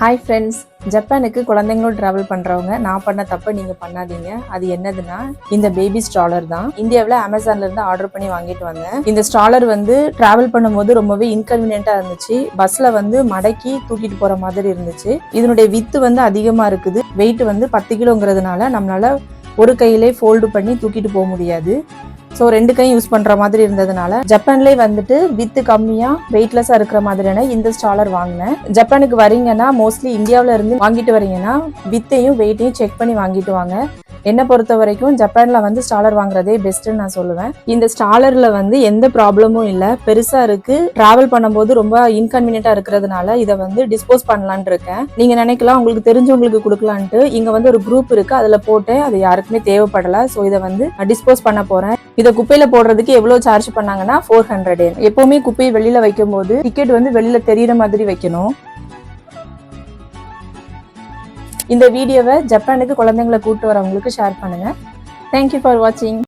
Hi friends ஜப்பானுக்கு குழந்தைங்களோட travel பண்ணுறவங்க நான் பண்ண தப்பை நீங்கள் பண்ணாதீங்க. அது என்னதுன்னா இந்த பேபி ஸ்ட்ராலர் தான். இந்தியாவில் அமேசான்ல இருந்து ஆர்டர் பண்ணி வாங்கிட்டு வந்தேன். இந்த ஸ்ட்ராலர் வந்து ட்ராவல் பண்ணும்போது ரொம்பவே இன்கன்வீனியண்ட்டாக இருந்துச்சு. பஸ்ஸில் வந்து மடக்கி தூக்கிட்டு போகிற மாதிரி இருந்துச்சு. இதனுடைய வித்து வந்து அதிகமாக இருக்குது. வெயிட் வந்து பத்து கிலோங்கிறதுனால நம்மளால ஒரு கையிலே ஃபோல்டு பண்ணி தூக்கிட்டு போக முடியாது. ஸோ ரெண்டு கையும் யூஸ் பண்ணுற மாதிரி இருந்ததுனால ஜப்பான்லேயே வந்துட்டு வித்து கம்மியாக வெயிட்லெஸ்ஸாக இருக்கிற மாதிரியான இந்த ஸ்டாலர் வாங்கினேன். ஜப்பானுக்கு வரீங்கன்னா மோஸ்ட்லி இந்தியாவில் இருந்து வாங்கிட்டு வரீங்கன்னா வித்தையும் வெயிட்டையும் செக் பண்ணி வாங்கிட்டு வாங்க. என்னை பொறுத்த வரைக்கும் ஜப்பானில் வந்து ஸ்டாலர் வாங்குறதே பெஸ்ட்டுன்னு நான் சொல்லுவேன். இந்த ஸ்டாலரில் வந்து எந்த ப்ராப்ளமும் இல்லை. பெருசாக இருக்குது ட்ராவல் பண்ணும்போது ரொம்ப இன்கன்வீனியண்ட்டாக இருக்கிறதுனால இதை வந்து டிஸ்போஸ் பண்ணலான் இருக்கேன். நீங்கள் நினைக்கலாம் உங்களுக்கு தெரிஞ்சவங்களுக்கு கொடுக்கலான்ட்டு. இங்கே வந்து ஒரு குரூப் இருக்குது அதில் போட்டேன். அது யாருக்குமே தேவைப்படலை. ஸோ இதை வந்து டிஸ்போஸ் பண்ண போகிறேன் இதை குப்பையில போடுறதுக்கு எவ்வளவு சார்ஜ் பண்ணாங்கன்னா ஃபோர் ஹண்ட்ரட் எப்பவுமே குப்பையை வெளியில வைக்கும் போது டிக்கெட் வந்து வெளியில தெரியிற மாதிரி வைக்கணும். இந்த வீடியோவை ஜப்பானுக்கு குழந்தைங்களை கூட்டு வரவங்களுக்கு ஷேர் பண்ணுங்க. தேங்க்யூ ஃபார் வாட்சிங்